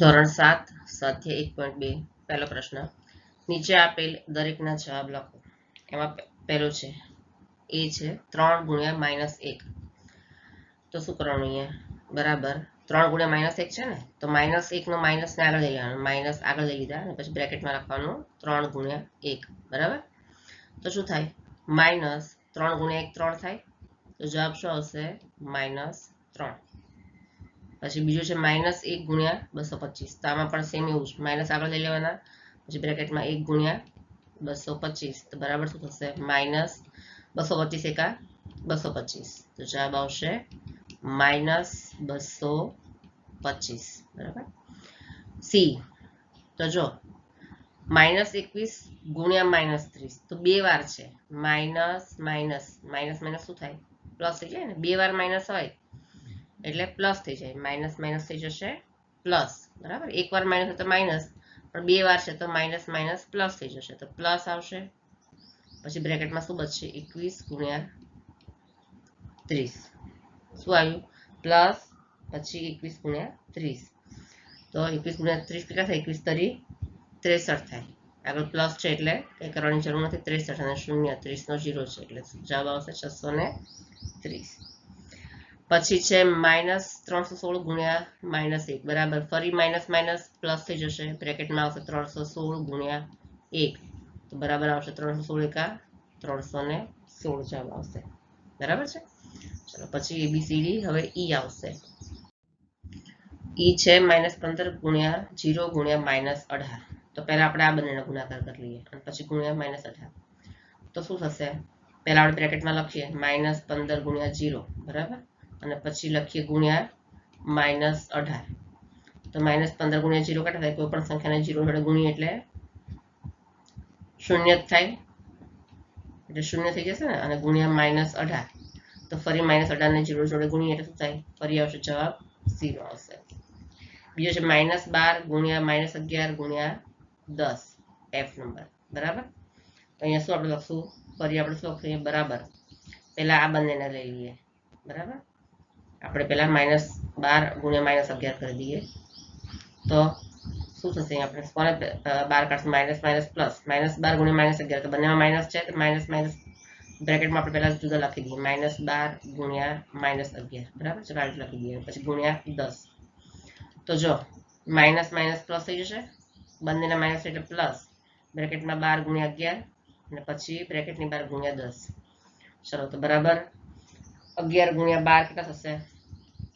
ધોરણ સાત સ્વાધ્યાય એક પોઈન્ટ બે, પહેલો પ્રશ્ન. નીચે આપેલ દરેકના જવાબ લખો. એમાં પહેલું છે. એ છે ત્રણ ગુણ્યા માઇનસ એક. તો શું કરવાનું અહીંયા? બરાબર. ત્રણ ગુણ્યા માઇનસ એક છે ને? તો માઇનસ એકનો માઇનસને આગળ લઈ લેવાનું. માઇનસ આગળ લઈ લીધા અને પછી બ્રેકેટમાં લખવાનું ત્રણ ગુણ્યા એક. બરાબર? તો શું થાય? માઇનસ ત્રણ ગુણ્યા એક ત્રણ થાય? તો જવાબ શું આવશે? માઇનસ ત્રણ. પછી બીજું છે માઇનસ એક ગુણ્યા બસો પચીસ. તો આમાં પણ સેમ એવું છે માઇનસ આગળ લઈ લેવાના. પછી બ્રેકેટમાં એક ગુણ્યા બસો પચીસ. તો બરાબર શું થશે? માઇનસ બસો પચીસ એકા બસો પચીસ. તો જવાબ આવશે માઇનસ બસો પચીસ. બરાબર? સી તો જો માઇનસ એકવીસ ગુણ્યા માઇનસ ત્રીસ. તો બે વાર છે. માઇનસ માઇનસ માઇનસ માઇનસ શું થાય? પ્લસ થઈ જાય ને? બે વાર માઇનસ હોય. એટલે પ્લસ થઈ જાય. માઇનસ માઇનસ થઈ જશે પ્લસ બરાબર? એક વાર માઇનસ તો માઇનસ પણ બે વાર છે તો માઇનસ માઇનસ પ્લસ થઈ જશે. તો પ્લસ આવશે. પછી બ્રેકેટમાં શું બચશે? એકવીસ ગુણ્યા ત્રીસ. શું આવ્યું? પ્લસ પછી એકવીસ ગુણ્યા ત્રીસ. તો એકવીસ ગુણ્યા ત્રીસ કેટલા થાય? એકવીસ તરી ત્રેસઠ થાય. આગળ પ્લસ છે એટલે કંઈ કરવાની જરૂર નથી. ત્રેસઠ અને શૂન્ય, ત્રીસનો જીરો છે એટલે જવાબ આવશે છસો ને ત્રીસ. પછી છે માઇનસ ત્રણસો સોળ ગુણ્યા માઇનસ એક, બરાબર. ફરી માઇનસ માઇનસ પ્લસ થઈ જશે. બ્રેકેટમાં આવશે ત્રણસો સોળ ગુણ્યા એક. તો બરાબર આવશે ત્રણસો સોળ એકા ત્રણસો ને સોળ જવાબ આવશે. બરાબર છે? ચલો પછી એબીસીડી હવે ઈ આવશે. ઈ છે માઇનસ પંદર ગુણ્યા જીરો ગુણ્યા માઇનસ અઢાર. તો પહેલા આપણે આ બંનેનો ગુણાકાર કરી લઈએ અને પછી ગુણ્યા માઇનસ અઢાર. તો શું થશે? પહેલા આપણે બ્રેકેટમાં લખીએ. માઇનસ પંદર ગુણ્યા જીરો. બરાબર? અને પછી લખીએ ગુણ્યા માઇનસ અઢાર. તો માઇનસ પંદર ગુણ્યા જીરો થાય કોઈ પણ સંખ્યાને જીરો જોડે ગુણીએ એટલે શૂન્ય જ થાય. એટલે શૂન્ય થઈ જશે ને, અને ગુણ્યા માઇનસ અઢાર. તો ફરી માઇનસ અઢારને જીરો જોડે ગુણીએ એટલે શું થાય? ફરી આવશે જવાબ ઝીરો આવશે. બીજો છે માઇનસ બાર ગુણ્યા માઇનસ અગિયાર ગુણ્યા દસ. F number. બરાબર? તો અહીંયા શું આપણે લખશું? ફરી આપણે શું લખશું? બરાબર. પહેલાં આ બંનેને લઈ લઈએ. બરાબર? આપણે પહેલા માઇનસ બાર ગુણ્યા માઇનસ અગિયાર કરી દઈએ તો શું થશે અહીંયા આપણે કોને અ, બાર કાઢશું માઇનસ માઇનસ પ્લસ માઇનસ બાર ગુણ્યા માઇનસ અગિયાર તો બંનેમાં માઇનસ છે તો માઇનસ માઇનસ બ્રેકેટમાં આપણે પહેલા જુદા લખી દઈએ માઇનસ બાર ગુણ્યા માઇનસ અગિયાર બરાબર ચલો આ રીતે લખી દઈએ પછી ગુણ્યા દસ તો જો માઇનસ માઇનસ પ્લસ થઈ જશે બંનેના માઇનસ એટલે પ્લસ બ્રેકેટમાં બાર ગુણ્યા અગિયાર અને પછી બ્રેકેટની બાર ગુણ્યા દસ ચલો તો બરાબર અગિયાર ગુણ્યા બાર કેટલા થશે?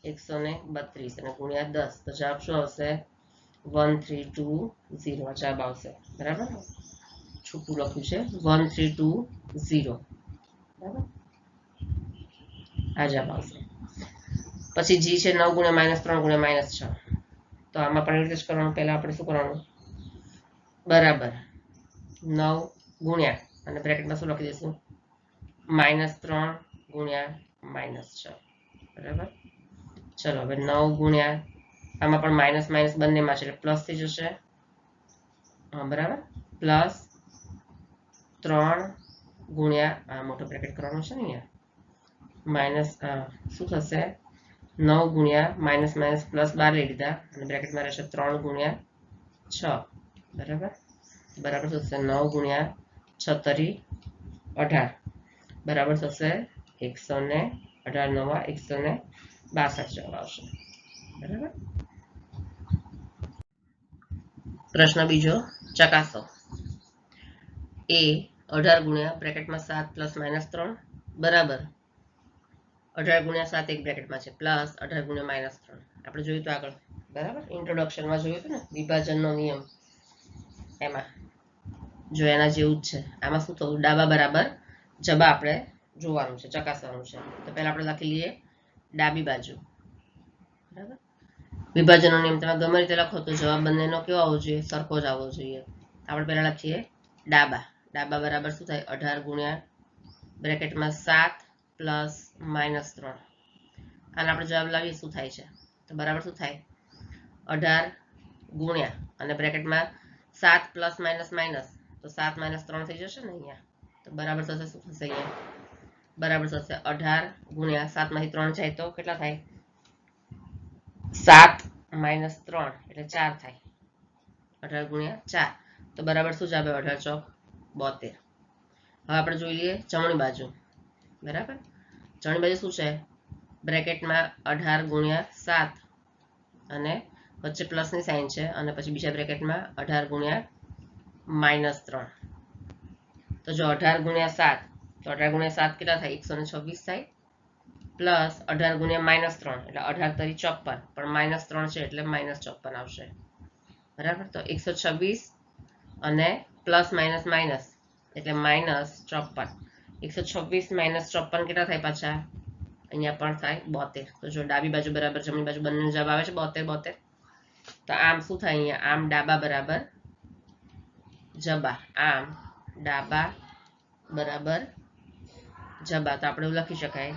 એકસો ને બત્રીસ અને ગુણ્યા દસ. તો જવાબ શું આવશે? One three two zero. જવાબ આવશે. બરાબર? છૂટું લખ્યું છે. One three two zero. બરાબર? આ જવાબ આવશે. પછી જી છે નવ ગુણ્યા માઇનસ ત્રણ ગુણ્યા માઇનસ છ. તો આમાં પણ રીતે જ કરવાનું. પહેલા આપણે શું કરવાનું? બરાબર. નવ ગુણ્યા. અને બ્રેકેટમાં શું લખી દઈશું? માઇનસ ત્રણ ગુણ્યા માઇનસ છ. બરાબર? ચલો, હવે નવ ગુણ્યા, આમાં પણ માઇનસ માઇનસ બંનેમાં છે, એટલે પ્લસ થઈ જશે. બરાબર? પ્લસ ત્રણ ગુણ્યા, આ મોટો બ્રેકેટ કરવાનું છે ને અહીંયા. માઇનસ શું થશે? નવ ગુણ્યા માઇનસ માઇનસ પ્લસ બાર લઈ લીધા, અને બ્રેકેટમાં રહેશે ત્રણ ગુણ્યા છ. બરાબર? બરાબર થશે નવ ગુણ્યા છતરી અઢાર. બરાબર થશે અઢાર પ્રશ્ન બીજો, ચકાસો. એ અઢાર ગુણ્યા બ્રેકેટમાં સાત પ્લસ માઇનસ ત્રણ, બરાબર. અઢાર ગુણ્યા સાત એક બ્રેકેટમાં છે, પ્લસ અઢાર ગુણ્યા માઇનસ ત્રણ. આપણે જોયું તો આગળ. બરાબર? ઇન્ટ્રોડક્શનમાં જોયું હતું ને, વિભાજનનો નિયમ. એમાં. જો એના જેવું જ છે. આમાં શું થવું ડાબા બરાબર જબા આપણે જોવાનું છે, ચકાસવાનું છે. તો પહેલા આપણે લખી લઈએ, ડાબી બાજુ. બરાબર? વિભાજનનો નિયમ, તમે ગમે રીતે લખો તો જવાબ બંનેનો કેવો આવવો જોઈએ? સરખો જ આવવો જોઈએ. આપણે પહેલા લખીએ, ડાબા. ડાબા બરાબર શું થાય? અઢાર ગુણ્યા બ્રેકેટમાં સાત પ્લસ માઇનસ ત્રણ. આને આપણે જવાબ લાવીએ, શું થાય છે? તો બરાબર શું થાય? અઢાર ગુણ્યા અને બ્રેકેટમાં સાત પ્લસ માઇનસ માઇનસ. તો સાત માઇનસ ત્રણ થઈ જશે ને અહીંયા. તો બરાબર થશે શું થશે અહીંયા? બરાબર થશે. અઢાર ગુણ્યા સાતમાંથી ત્રણ જાય તો કેટલા થાય? સાત માઇનસ ત્રણ, એટલે ચાર થાય. અઢાર ગુણ્યા ચાર. તો બરાબર શું જ આવે અઢાર ચોક બોતેર. હવે આપણે જોઈ લઈએ જમણી બાજુ. બરાબર? જમણી બાજુ શું છે? બ્રેકેટમાં અઢાર ગુણ્યા સાત અને વચ્ચે પ્લસની સાઇન છે અને પછી બીજા બ્રેકેટમાં અઢાર ગુણ્યા માઇનસ ત્રણ. તો જો અઢાર ગુણ્યા સાત તો અઢાર ગુણ્યા સાત કેટલા થાય? એકસો ને છવ્વીસ થાય. પ્લસ અઢાર ગુણ્યા માઇનસ ત્રણ, એટલે અઢાર તરી ચોપ્પન. પણ માઇનસ ત્રણ છે એટલે માઇનસ ચોપ્પન આવશે. બરાબર? તો એકસો છવ્વીસ અને પ્લસ માઇનસ માઇનસ, એટલે માઇનસ ચોપ્પન. એકસો છવ્વીસ માઇનસ ચોપ્પન કેટલા થાય પાછા? અહીંયા પણ થાય બોતેર. તો જો ડાબી બાજુ બરાબર જમણી બાજુ બંને જવાબ આવે છે બોતેર બોતેર. તો આમ શું થાય અહીંયા? આમ ડાબા બરાબર જબા. આમ ડાબા બરાબર જબા તો આપણે લખી શકાય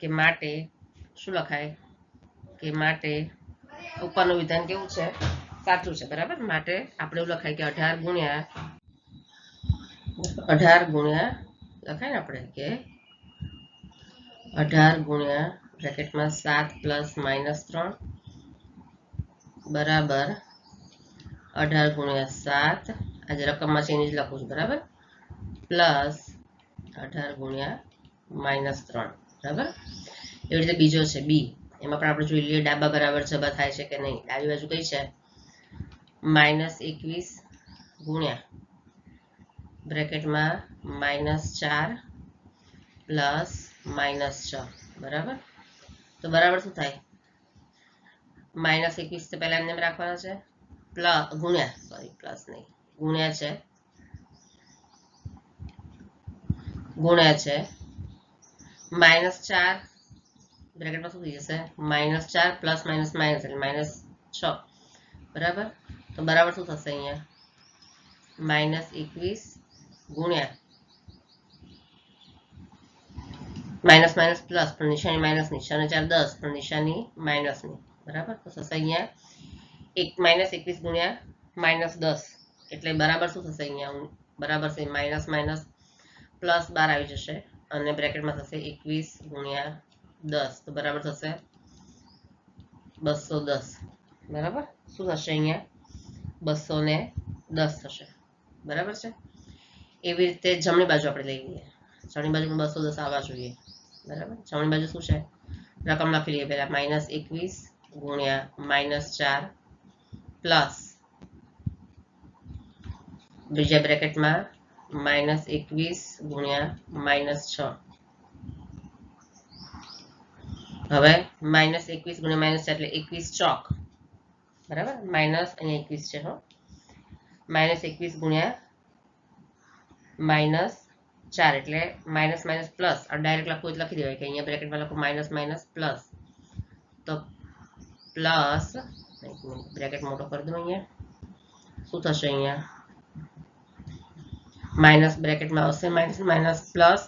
કે માટે, શું લખાય? કે માટે ઉપરનું વિધાન કેવું છે? સાચું છે, બરાબર? માટે આપણે એવું લખાય કે અઢાર ગુણ્યા અઢાર ગુણ્યા, લખાય ને આપણે કે અઢાર ગુણ્યા બ્રેકેટમાં સાત પ્લસ માઇનસ ત્રણ, બરાબર? અઢાર ગુણ્યા સાત આજે રકમમાં ચેન્જ લખું છું, બરાબર? પ્લસ અઢાર ગુણ્યા માઇનસ ત્રણ, બરાબર? એવી રીતે બીજો છે, બી. એમાં પણ આપણે જોઈ લઈએ, ડાબા બરાબર જબા થાય છે કે નહીં? ડાબી બાજુ કઈ છે? માઇનસ એકવીસ ગુણ્યા. બ્રેકેટમાં માઇનસ ચાર પ્લસ માઇનસ છ, બરાબર? તો બરાબર શું થાય? માઇનસ એકવીસ તો પહેલા એમને એમ રાખવાના છે. પ્લસ ગુણ્યા, સોરી, પ્લસ નહીં. ગુણ્યા છે. ગુણ્યા છે. માઇનસ ચાર બ્રેકેટમાં શું થઈ જશે? માઇનસ ચાર પ્લસ માઇનસ માઇનસ એટલે માઇનસ છ. બરાબર? તો બરાબર શું થશે અહીંયા? માઇનસ એકવીસ ગુણ્યા માઇનસ માઇનસ પ્લસ પણ નિશાની માઇનસ નિશાની ચાર દસ, પણ નિશાની માઇનસની બરાબર? તો થશે અહીંયા એક માઇનસ એકવીસ ગુણ્યા માઇનસ દસ. એટલે બરાબર શું થશે અહીંયા? બરાબર છે માઇનસ માઇનસ પ્લસ બાર આવી જશે. અને બ્રેકેટમાં થશે એકવીસ ગુણ્યા દસ. તો બરાબર થશે બસો દસ. બરાબર? શું થશે અહીંયા? બસો ને દસ થશે. બરાબર છે? એવી રીતે જમણી બાજુ આપણે લઈ લઈએ. જમણી બાજુ પણ બસો દસ આવવા જોઈએ. બરાબર? જમણી બાજુ શું છે? રકમ લખી લઈએ પહેલા માઇનસ એકવીસ ગુણ્યા માઇનસ ચાર પ્લસ. બીજા બ્રેકેટમાં માઇનસ એકવીસ ગુણ્યા માઇનસ છ હવે માઇનસ એકવીસ ગુણ્યા માઇનસ ચાર એટલે એકવીસ ચોક બરાબર માઇનસ અહીંયા એકવીસ છે હો માઇનસ એકવીસ ગુણ્યા માઇનસ ચાર એટલે માઇનસ માઇનસ પ્લસ આ ડાયરેક્ટ લખવું એટલે લખી દેવાય કે અહીંયા બ્રેકેટમાં લખું માઇનસ માઇનસ પ્લસ તો પ્લસ બ્રેકેટ મોટો કરી દઉં અહીંયા શું થશે અહીંયા માઇનસ બ્રેકેટમાં આવશે, માઇનસ માઇનસ પ્લસ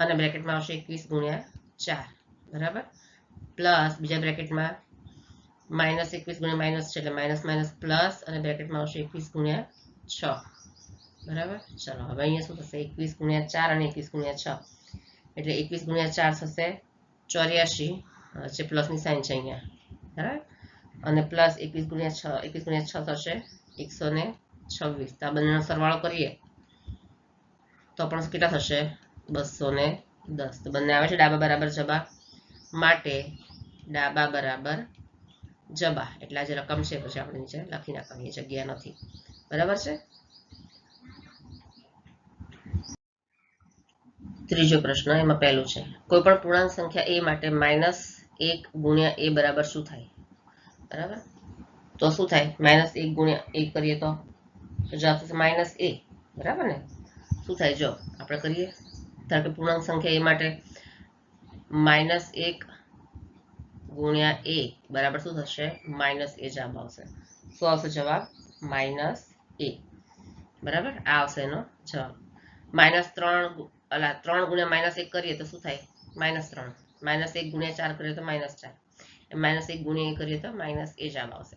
અને બ્રેકેટમાં આવશે એકવીસ ગુણ્યા ચાર. બરાબર? પ્લસ બીજા બ્રેકેટમાં માઇનસ એકવીસ ગુણ્યા માઇનસ છે, એટલે માઇનસ માઇનસ પ્લસ અને બ્રેકેટમાં આવશે એકવીસ ગુણ્યા છ. બરાબર? ચલો, હવે અહીંયા શું થશે? એકવીસ ગુણ્યા ચાર અને એકવીસ ગુણ્યા છ. એટલે એકવીસ ગુણ્યા ચાર થશે ચોર્યાસી જે પ્લસની સાઇન છે અહીંયા. બરાબર? અને પ્લસ એકવીસ ગુણ્યા છ, એકવીસ ગુણ્યા છ થશે એકસો ને છવ્વીસ. તો આ બંનેનો સરવાળો કરીએ. તો પણ કેટલા થશે? બસો ને દસ. તો બંને આવે છે ડાબા બરાબર જબા માટે ડાબા બરાબર જબા. એટલે આ જે રકમ છે પછી આપણે નીચે લખી નાખવાની જગ્યા નથી. બરાબર છે? ત્રીજો પ્રશ્ન એમાં પહેલું છે. કોઈ પણ પૂર્ણાંક સંખ્યા એ માટે માઇનસ એક ગુણ્યા એ બરાબર શું થાય? બરાબર? તો શું થાય? માઇનસ એક ગુણ્યા એક કરીએ તો જવાબ થશે માઇનસ એ. બરાબર ને? શું થાય? જો, આપણે કરીએ. ધારો કે પૂર્ણાંક સંખ્યા એ માટે માઇનસ એક ગુણ્યા એ બરાબર શું થશે? માઇનસ એ જવાબ આવશે. શું આવશે જવાબ? Minus A. બરાબર? આ આવશે એનો જવાબ. માઇનસ ત્રણ અલા, ત્રણ ગુણ્યા માઇનસ એક કરીએ તો શું થાય? માઇનસ ત્રણ. માઇનસ એક ગુણ્યા ચાર કરીએ તો માઇનસ ચાર. માઇનસ એક ગુણ્યા એ કરીએ તો માઇનસ એ જવાબ આવશે.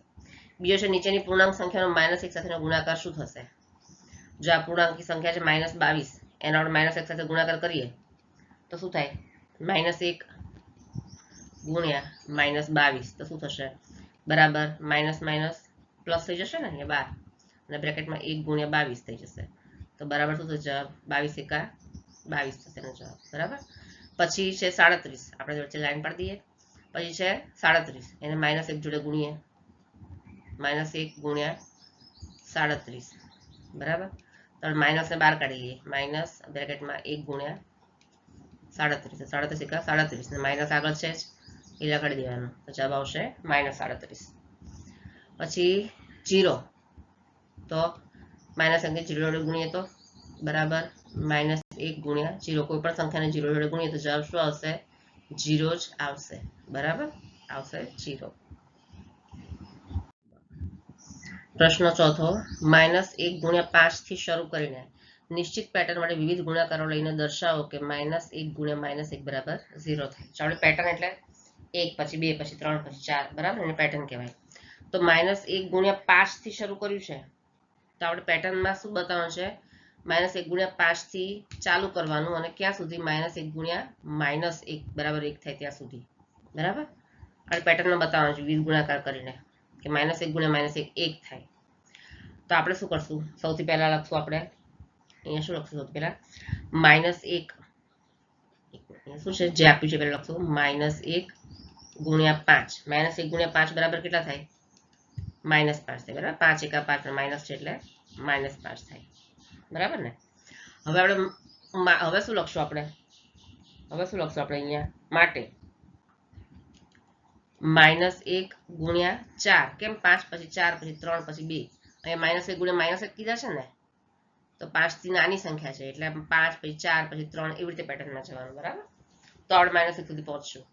બીજો છે નીચેની પૂર્ણાંક સંખ્યાનો માઇનસ એક સાથેનો ગુણાકાર શું થશે? જો આ પૂર્ણાંકી સંખ્યા છે માઇનસ બાવીસ, એના માઇનસ એક સાથે ગુણાકાર કરીએ, તો શું થાય? માઇનસ એક ગુણ્યા માઇનસ બાવીસ, તો શું થશે? બરાબર માઇનસ માઇનસ પ્લસ થઈ જશે ને અહીંયા બાર, અને બ્રેકેટમાં એક ગુણ્યા બાવીસ થઈ જશે. તો બરાબર શું થશે જવાબ? બાવીસ એકા બાવીસ થશે એનો જવાબ, બરાબર? પછી છે સાડત્રીસ, આપણે વચ્ચે લાઈન પાડી દઈએ, પછી છે સાડત્રીસ, એને માઇનસ એક જોડે ગુણીએ માઇનસ એક ગુણ્યા સાડત્રીસ, બરાબર? તો માઇનસને બહાર કાઢી લઈએ માઇનસ બ્રેકેટમાં એક ગુણ્યા સાડત્રીસ સાડત્રીસ એકા સાડત્રીસ ને માઇનસ આગળ છે જ એ લગાડી દેવાનું તો જવાબ આવશે માઇનસ સાડત્રીસ પછી જીરો તો માઇનસ અંગે જીરો જોડે ગુણીએ તો બરાબર માઇનસ એક ગુણ્યા જીરો કોઈ પણ સંખ્યાને જીરો જોડે ગુણીએ તો જવાબ શું આવશે જીરો જ આવશે બરાબર આવશે જીરો પ્રશ્ન ચોથો, માઇનસ એક ગુણ્યા પાંચથી શરૂ કરીને નિશ્ચિત પેટર્ન માટે વિવિધ ગુણાકારો લઈને દર્શાવો કે માઇનસ એક ગુણ્યા માઇનસ એક બરાબર ઝીરો થાય. ચાલો પેટર્ન એટલે એક, પછી બે, પછી ત્રણ, પછી ચાર, બરાબર? એને પેટર્ન કહેવાય. તો માઇનસ એક ગુણ્યા પાંચથી શરૂ કર્યું છે. તો આપણે પેટર્નમાં શું બતાવવાનું છે? માઇનસ એક ગુણ્યા પાંચથી ચાલુ કરવાનું અને ક્યાં સુધી? માઇનસ એક ગુણ્યા માઇનસ એક બરાબર એક થાય ત્યાં સુધી. બરાબર? અને પેટર્નમાં બતાવવાનું છે વિવિધ ગુણાકાર કરીને. કે માઇનસ એક ગુણ્યા માઇનસ એક એક થાય. તો આપણે શું કરશું? સૌથી પહેલા લખશું આપણે. અહીંયા શું લખશું સૌથી પહેલા? માઇનસ એક. શું છે? જે આપ્યું છે, પહેલાં લખશું. માઇનસ એક ગુણ્યા પાંચ. માઇનસ એક ગુણ્યા પાંચ બરાબર કેટલા થાય? માઇનસ પાંચ થાય, બરાબર? પાંચ એકા પાંચ માઇનસ છે એટલે માઇનસ પાંચ થાય. બરાબર ને? હવે આપણે હવે શું લખશું આપણે? હવે શું લખશું આપણે અહીંયા? માટે. માઇનસ એક ગુણ્યા ચાર. કેમ પાંચ પછી ચાર પછી ત્રણ પછી બે? અહીંયા માઇનસ એક ગુણ્યા માઇનસ એક કીધા છે ને? તો પાંચથી નાની સંખ્યા છે. એટલે પાંચ પછી ચાર પછી ત્રણ એવી રીતે પેટર્નમાં જવાનું, બરાબર? ત્રણ માઇનસ એક સુધી પહોંચશું.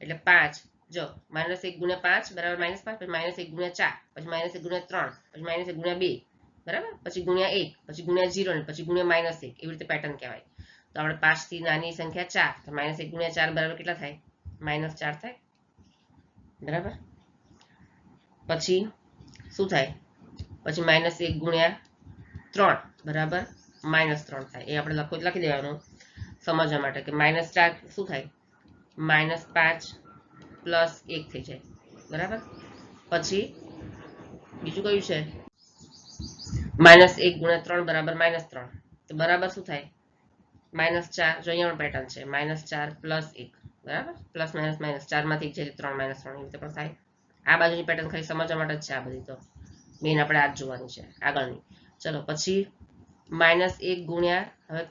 એટલે પાંચ. જો માઇનસ એક ગુણ્યા પાંચ બરાબર માઇનસ પાંચ, પછી માઇનસ એક ગુણ્યા ચાર, પછી માઇનસ એક ગુણ્યા ત્રણ, પછી માઇનસ એક ગુણ્યા બે, બરાબર? પછી ગુણ્યા એક, પછી ગુણ્યા જીરો ને પછી ગુણ્યા માઇનસ એક. એવી રીતે પેટર્ન કહેવાય. તો આપણે પાંચથી નાની સંખ્યા ચાર, તો માઇનસ એક ગુણ્યા ચાર બરાબર કેટલા થાય? માઇનસ ચાર થાય. બરાબર? પછી શું થાય? પછી માઇનસ એક ગુણ્યા ત્રણ, બરાબર? માઇનસ ત્રણ થાય. એ આપણે લખો, લખી દેવાનું સમજવા માટે કે માઇનસ ચાર શું થાય? માઇનસ પાંચ પ્લસ એક થઈ જાય. બરાબર? પછી બીજું કયું છે? માઇનસ એક ગુણ્યા ત્રણ બરાબર માઇનસ ત્રણ. તો બરાબર શું થાય? માઇનસ ચાર, જો અહીંયા પેટર્ન છે. માઇનસ ચાર પ્લસ એક. બરાબર? પ્લસ માઇનસ માઇનસ ચારમાંથી એક છે ત્રણ માઇનસ ત્રણ એવી રીતે પણ થાય. આ બાજુની પેટર્ન ખાલી સમજવા માટે જ છે આ બધી તો. મેઇન આપણે આ જ જોવાની છે, આગળની. ચલો, પછી માઇનસ એક ગુણ્યા હવે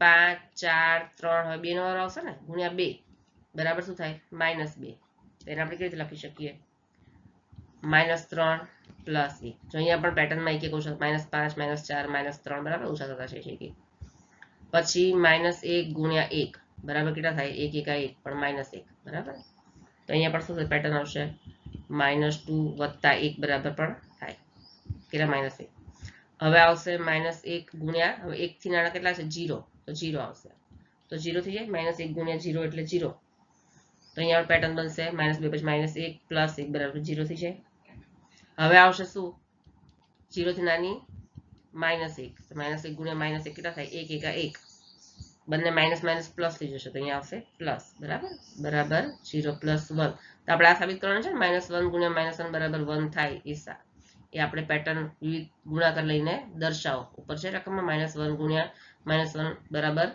પાંચ, ચાર, ત્રણ, હવે બે નો વારો આવશે ને? ગુણ્યા બે. બરાબર શું થાય? માઇનસ બે. તો એને આપણે કેવી રીતે લખી શકીએ? માઇનસ ત્રણ પ્લસ એક. જો અહીંયા પણ પેટર્નમાં એક એક ઓછા માઇનસ પાંચ માઇનસ ચાર માઇનસ ત્રણ બરાબર ઓછા થતા છે એક એક પછી માઇનસ એક ગુણ્યા એક. બરાબર કેટલા થાય? એક, એકા એક, પણ માઇનસ એક, બરાબર? તો અહીંયા પણ શું પેટર્ન આવશે. માઇનસ ટુ વત્તા એક બરાબર પણ થાય. કેટલા? માઇનસ એક. હવે આવશે માઇનસ એક ગુણ્યા, હવે એકથી નાના કેટલા છે? જીરો તો જીરો આવશે. તો જીરો થઈ જાય? માઇનસ એક ગુણ્યા જીરો એટલે જીરો તો અહીંયા પેટર્ન બનશે. માઇનસ બે પછી માઇનસ એક પ્લસ એક બરાબર જીરો થઈ જાય. હવે આવશે શું? જીરો થી નાની માઇનસ એક. માઇનસ એક ગુણ્યા માઇનસ એક કેટલા થાય? એક, એકા એક. બંને માઇનસ માઇનસ પ્લસ થઈ જશે તો અહીંયા આવશે પ્લસ બરાબર? બરાબર જીરો પ્લસ વન તો આપણે આ સાબિત કરવાનું છે ને માઇનસ વન ગુણ્યા માઇનસ વન બરાબર વન થાય એ સા. એ આપણે પેટર્ન વિવિધ ગુણાકાર લઈને દર્શાવો. ઉપર છે રકમમાં માઇનસ વન ગુણ્યા માઇનસ વન બરાબર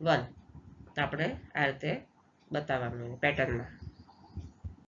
વન તો આપણે આ રીતે બતાવવાનું પેટર્નમાં